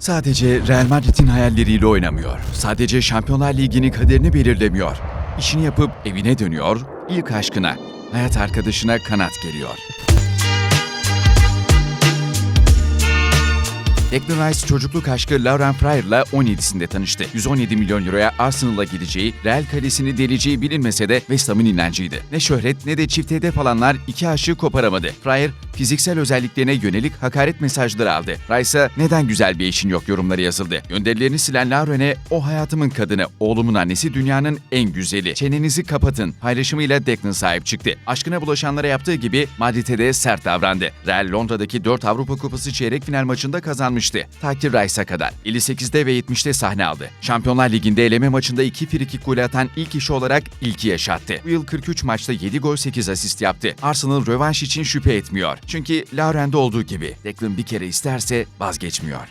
Sadece Real Madrid'in hayalleriyle oynamıyor. Sadece Şampiyonlar Ligi'nin kaderini belirlemiyor. İşini yapıp evine dönüyor, ilk aşkına, hayat arkadaşına kanat geliyor. Declan çocukluk aşkı Lauren Freier'la 17'sinde tanıştı. 117 milyon euroya Arsenal'a gideceği, Real kalesini deleceği bilinmese de West Ham'ın inancıydı. Ne şöhret ne de çift hedef alanlar iki aşığı koparamadı. Fryer, fiziksel özelliklerine yönelik hakaret mesajları aldı. Rice'a neden güzel bir eşin yok yorumları yazıldı. Gönderilerini silen Lauren'e o hayatımın kadını, oğlumun annesi dünyanın en güzeli. Çenenizi kapatın paylaşımıyla Declan sahip çıktı. Aşkına bulaşanlara yaptığı gibi Madrid'e de sert davrandı. Real Londra'daki 4 Avrupa Kupası çeyrek final maçında kazanmıştı. Ta ki Rice'a kadar. 58'de ve 70'te sahne aldı. Şampiyonlar Ligi'nde eleme maçında 2 frikik golü atan ilk kişi olarak ilki yaşattı. Bu yıl 43 maçta 7 gol 8 asist yaptı. Arsenal rövanş için şüphe etmiyor. Çünkü Lauren'de olduğu gibi Declan bir kere isterse vazgeçmiyor.